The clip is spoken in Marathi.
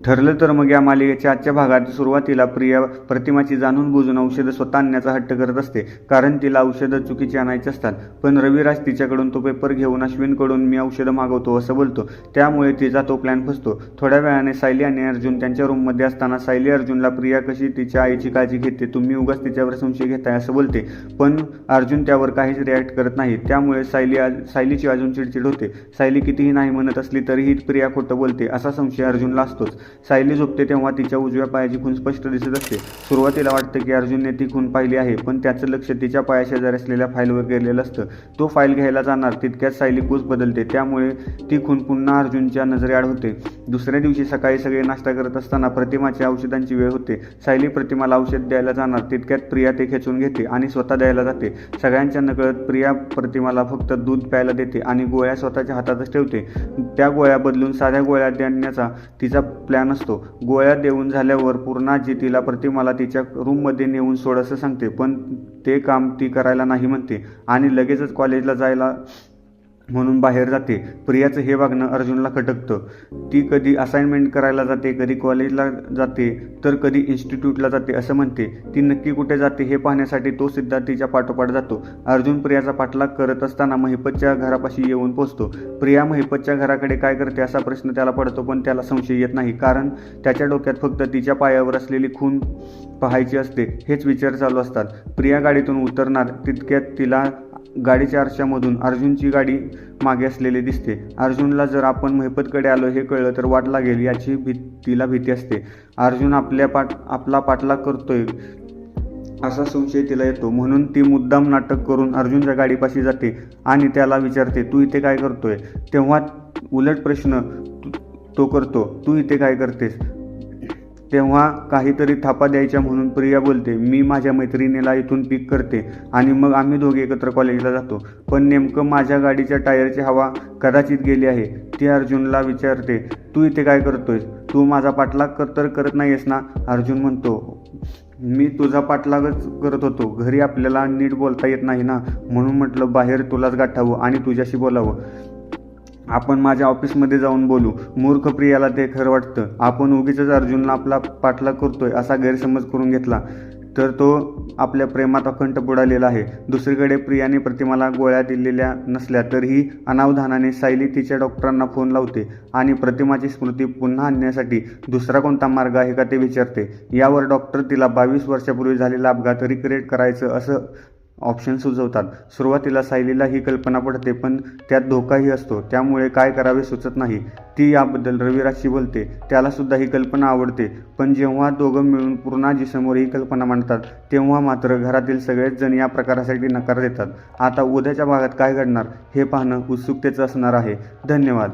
ठरलं तर मग या मालिकेच्या आजच्या भागात सुरुवातीला प्रिया प्रतिमाची जाणून बुजून औषधं स्वतः आणण्याचा हट्ट करत असते कारण तिला औषधं चुकीची आणायची असतात. पण रविराज तिच्याकडून तो पेपर घेऊन अश्विनकडून मी औषधं मागवतो असं बोलतो. त्यामुळे तिचा तो प्लॅन फसतो. थोड्या वेळाने सायली आणि अर्जुन त्यांच्या रूममध्ये असताना सायली अर्जुनला प्रिया कशी तिच्या आईची काळजी घेते? तुम्ही उगाच तिच्यावर संशय घेताय असं बोलते. पण अर्जुन त्यावर काहीच रिॲक्ट करत नाही. त्यामुळे सायली आज सायलीची अजून चिडचिड होते. सायली कितीही नाही म्हणत असली तरीही प्रिया खोटं बोलते असा संशय अर्जुनला असतोच. सायली झोपते तेव्हा तिच्या उजव्या पायाची खून स्पष्ट दिसत असते. सुरुवातीला वाटतं की अर्जुनने ती खून पाहिली आहे पण त्याचं लक्ष तिच्या पायाशेजारी असलेल्या फाईलवर गेलेलं असतं. तो फाईल घ्यायला जाणार तितक्यात सायली कूस बदलते त्यामुळे ती खून पुन्हा अर्जुनच्या नजरेआड होते. दुसऱ्या दिवशी सकाळी सगळे नाश्ता करत असताना प्रतिमाच्या औषधांची वेळ होते. सायली प्रतिमाला औषध द्यायला जाणार तितक्यात प्रिया ते खेचून घेते आणि स्वतः द्यायला जाते. सगळ्यांच्या नकळत प्रिया प्रतिमाला फक्त दूध प्यायला देते आणि गोळ्या स्वतःच्या हातातच ठेवते. त्या गोळ्या बदलून साध्या गोळ्या देण्याचा तिचा प्लॅन असतो. गोळ्या देऊन झाल्यावर पूर्णाजी तिला प्रतिमाला तिच्या रूममध्ये नेऊन सोडसं सांगते पण ते काम ती करायला नाही म्हणते आणि लगेचच कॉलेजला जायला म्हणून बाहेर जाते. प्रियाचं हे वागणं अर्जुनला खटकतं. ती कधी असाइनमेंट करायला जाते कधी कॉलेजला जाते तर कधी इन्स्टिट्यूटला जाते असं म्हणते. ती नक्की कुठे जाते हे पाहण्यासाठी तो सिद्धार्थ तिच्या पाठोपाठ जातो. अर्जुन प्रियाचा पाठलाग करत असताना महिपतच्या घरापाशी येऊन पोचतो. प्रिया महिपतच्या घराकडे काय करते असा प्रश्न त्याला पडतो पण त्याला संशय येत नाही. कारण त्याच्या डोक्यात फक्त तिच्या पायावर असलेली खून पाहायची असते हेच विचार चालू असतात. प्रिया गाडीतून उतरणार तितक्यात तिला गाडीच्या आरशामधून अर्जुनची गाडी मागे असलेली दिसते. अर्जुनला जर आपण महिपतकडे आलो हे कळलं तर वाट लागेल याची भी तिला भीती असते. अर्जुन आपल्या पाठ आपला पाठलाग करतोय असा संशय तिला येतो. म्हणून ती मुद्दाम नाटक करून अर्जुनच्या गाडीपाशी जाते आणि त्याला विचारते तू इथे काय करतोय? तेव्हा उलट प्रश्न तो करतो तू इथे काय करतेस? तेव्हा काहीतरी थापा द्यायच्या म्हणून प्रिया बोलते मी माझ्या मैत्रिणीला इथून पिक करते आणि मग आम्ही दोघे एकत्र कॉलेजला जातो. पण नेमकं माझ्या गाडीच्या टायरची हवा कदाचित गेली आहे. ती अर्जुनला विचारते तू इथे काय करतोयस? तू माझा पाठलाग कर तर करत नाहीयेस ना? अर्जुन म्हणतो मी तुझा पाठलागच करत होतो. घरी आपल्याला नीट बोलता येत नाही ना? म्हणून म्हटलं बाहेर तुलाच गाठावं आणि तुझ्याशी बोलावं. आपण माझ्या ऑफिसमध्ये जाऊन बोलू. मूर्ख प्रियाला ते खरं वाटतं. आपण उगीच अर्जुनला आपला पाठलाग करतोय असा गैरसमज करून घेतला. तर तो आपल्या प्रेमात अखंड बुडालेला आहे. दुसरीकडे प्रियाने प्रतिमाला गोळ्या दिलेल्या नसल्या तरीही अनावधानाने सायली तिच्या डॉक्टरांना फोन लावते आणि प्रतिमाची स्मृती पुन्हा आणण्यासाठी दुसरा कोणता मार्ग आहे का ते विचारते. यावर डॉक्टर तिला बावीस वर्षापूर्वी झालेला अपघात रिक्रिएट करायचं असं ऑप्शन सुचवतात. सुरुवातीला सायलीला ही कल्पना पडते पण त्यात धोकाही असतो. त्यामुळे काय करावे सुचत नाही. ती याबद्दल रविराजशी बोलते. त्यालासुद्धा ही कल्पना आवडते. पण जेव्हा दोघं मिळून पूर्णाजीसमोर ही कल्पना मांडतात तेव्हा मात्र घरातील सगळेच जण या प्रकारासाठी नकार देतात. आता उद्याच्या भागात काय घडणार हे पाहणं उत्सुकतेचं असणार आहे. धन्यवाद.